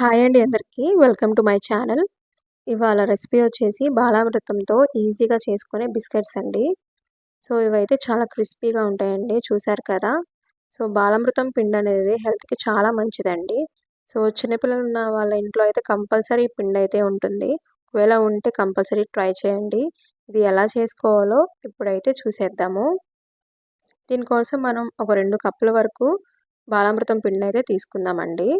Hi అండి అందరికీ. Welcome to my channel. ఇవాళ రెసిపీ వచ్చేసి బాలామృతంతో ఈజీగా చేసుకునే బిస్కెట్స్ అండి. సో ఇవైతే చాలా క్రిస్పీగా ఉంటాయండి చూసారు కదా. సో బాలామృతం పిండి అనేది హెల్త్కి చాలా మంచిదండి. సో చిన్నపిల్లలు ఉన్న వాళ్ళ ఇంట్లో అయితే కంపల్సరీ పిండి అయితే ఉంటుంది. ఒకవేళ ఉంటే కంపల్సరీ ట్రై చేయండి. ఇది ఎలా చేసుకోవాలో ఇప్పుడైతే చూసేద్దాము. దీనికోసం మనం ఒక రెండు కప్పుల వరకు బాలామృతం పిండి అయితే తీసుకుందామండి.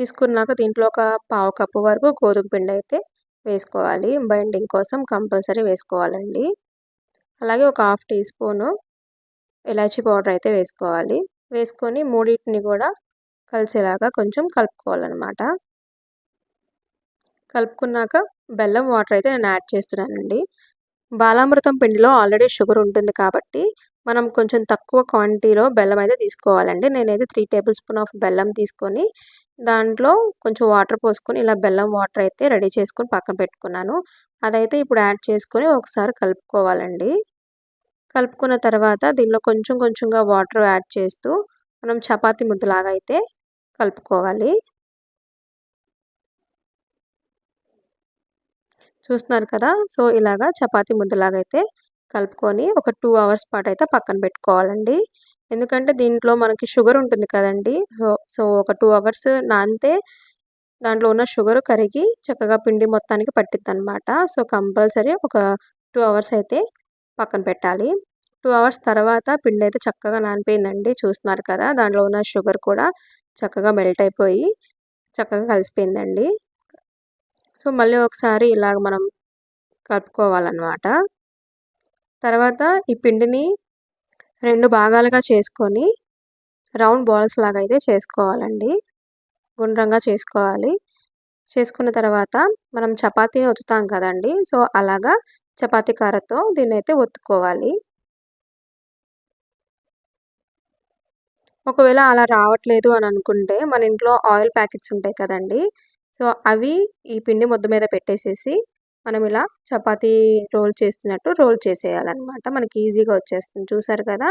తీసుకున్నాక దీంట్లో ఒక పావు కప్పు వరకు గోధుమ పిండి అయితే వేసుకోవాలి. బైండింగ్ కోసం కంపల్సరీ వేసుకోవాలండి. అలాగే ఒక హాఫ్ టీ స్పూను ఇలాచీ పౌడర్ అయితే వేసుకోవాలి. వేసుకొని మూడింటిని కూడా కలిసేలాగా కొంచెం కలుపుకోవాలన్నమాట. కలుపుకున్నాక బెల్లం వాటర్ అయితే నేను యాడ్ చేస్తున్నానండి. బాలామృతం పిండిలో ఆల్రెడీ షుగర్ ఉంటుంది కాబట్టి మనం కొంచెం తక్కువ క్వాంటిటీలో బెల్లం అయితే తీసుకోవాలండి. నేనైతే త్రీ టేబుల్ స్పూన్ ఆఫ్ బెల్లం తీసుకొని దాంట్లో కొంచెం వాటర్ పోసుకొని ఇలా బెల్లం వాటర్ అయితే రెడీ చేసుకొని పక్కన పెట్టుకున్నాను. అదైతే ఇప్పుడు యాడ్ చేసుకొని ఒకసారి కలుపుకోవాలండి. కలుపుకున్న తర్వాత దీనిలో కొంచెం కొంచెంగా వాటర్ యాడ్ చేస్తూ మనం చపాతి ముద్దలాగా అయితే కలుపుకోవాలి. చూస్తున్నారు కదా? సో ఇలాగా చపాతి ముద్దలాగా అయితే కలుపుకొని ఒక టూ అవర్స్ పాటు అయితే పక్కన పెట్టుకోవాలండి. ఎందుకంటే దీంట్లో మనకి షుగర్ ఉంటుంది కదండి. సో సో ఒక టూ అవర్స్ నానితే దాంట్లో ఉన్న షుగర్ కరిగి చక్కగా పిండి మొత్తానికి పట్టిద్ది అనమాట సో కంపల్సరీ ఒక టూ అవర్స్ అయితే పక్కన పెట్టాలి. టూ అవర్స్ తర్వాత పిండి అయితే చక్కగా నానిపోయిందండి. చూస్తున్నారు కదా దాంట్లో ఉన్న షుగర్ కూడా చక్కగా మెల్ట్ అయిపోయి చక్కగా కలిసిపోయిందండి. సో మళ్ళీ ఒకసారి ఇలాగ మనం కలుపుకోవాలన్నమాట. తర్వాత ఈ పిండిని రెండు భాగాలుగా చేసుకొని రౌండ్ బాల్స్ లాగా అయితే చేసుకోవాలండి. గుండ్రంగా చేసుకోవాలి. చేసుకున్న తర్వాత మనం చపాతీని ఒత్తుతాం కదండి. సో అలాగా చపాతీ కారతో దీన్ని అయితే ఒత్తుకోవాలి. ఒకవేళ అలా రావట్లేదు అని అనుకుంటే మన ఇంట్లో ఆయిల్ ప్యాకెట్స్ ఉంటాయి కదండి. సో అవి ఈ పిండి ముద్ద మీద పెట్టేసేసి మనం ఇలా చపాతీ రోల్ చేస్తున్నట్టు రోల్ చేసేయాలన్నమాట. మనకి ఈజీగా వచ్చేస్తుంది. చూసారు కదా?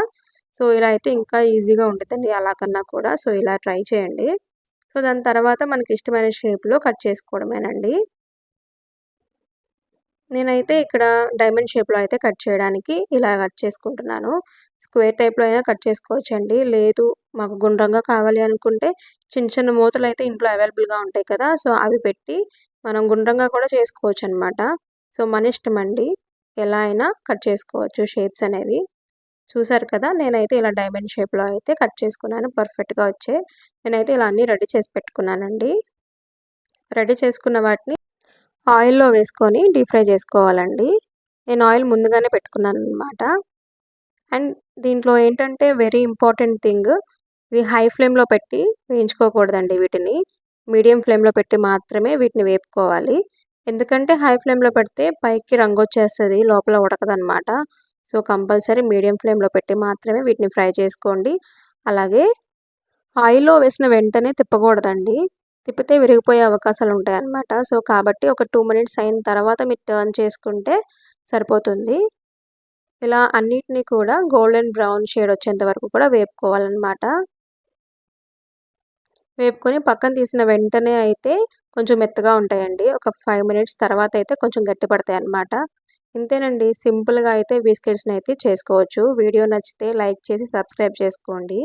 సో ఇలా అయితే ఇంకా ఈజీగా ఉంటుందండి అలా కన్నా కూడా. సో ఇలా ట్రై చేయండి. సో దాని తర్వాత మనకి ఇష్టమైన షేప్లో కట్ చేసుకోవడమేనండి. నేనైతే ఇక్కడ డైమండ్ షేప్లో అయితే కట్ చేయడానికి ఇలా కట్ చేసుకుంటున్నాను. స్క్వేర్ టైప్లో అయినా కట్ చేసుకోవచ్చండి. లేదు మాకు గుండ్రంగా కావాలి అనుకుంటే చిన్న చిన్న మూతలు అయితే ఇంట్లో అవైలబుల్గా ఉంటాయి కదా? సో అవి పెట్టి మనం గుండ్రంగా కూడా చేసుకోవచ్చు అనమాట సో మన ఇష్టం అండి. ఎలా అయినా కట్ చేసుకోవచ్చు షేప్స్ అనేవి. చూసారు కదా నేనైతే ఇలా డైమండ్ షేప్లో అయితే కట్ చేసుకున్నాను. పర్ఫెక్ట్గా వచ్చే. నేనైతే ఇలా అన్నీ రెడీ చేసి పెట్టుకున్నానండి. రెడీ చేసుకున్న వాటిని ఆయిల్లో వేసుకొని డీప్ ఫ్రై చేసుకోవాలండి. నేను ఆయిల్ ముందుగానే పెట్టుకున్నాను అనమాట అండ్ దీంట్లో ఏంటంటే వెరీ ఇంపార్టెంట్ థింగ్ ఇది హై ఫ్లేమ్లో పెట్టి వేయించుకోకూడదండి వీటిని. మీడియం ఫ్లేమ్లో పెట్టి మాత్రమే వీటిని వేపుకోవాలి. ఎందుకంటే హై ఫ్లేమ్లో పెడితే పైకి రంగు వచ్చేస్తుంది లోపల ఉడకదనమాట సో కంపల్సరీ మీడియం ఫ్లేమ్లో పెట్టి మాత్రమే వీటిని ఫ్రై చేసుకోండి. అలాగే ఆయిల్లో వేసిన వెంటనే తిప్పకూడదండి. తిప్పితే విరిగిపోయే అవకాశాలు ఉంటాయి అన్నమాట సో కాబట్టి ఒక టూ మినిట్స్ అయిన తర్వాత మీరు టర్న్ చేసుకుంటే సరిపోతుంది. ఇలా అన్నిటినీ కూడా గోల్డెన్ బ్రౌన్ షేడ్ వచ్చేంత వరకు కూడా వేపుకోవాలన్నమాట. వేపుకొని పక్కన తీసిన వెంటనే అయితే కొంచెం మెత్తగా ఉంటాయండి. ఒక ఫైవ్ మినిట్స్ తర్వాత అయితే కొంచెం గట్టి పడతాయి అన్నమాట. ఇంతేనండి. సింపుల్గా అయితే బిస్కెట్స్ని అయితే చేసుకోవచ్చు. వీడియో నచ్చితే లైక్ చేసి సబ్స్క్రైబ్ చేసుకోండి.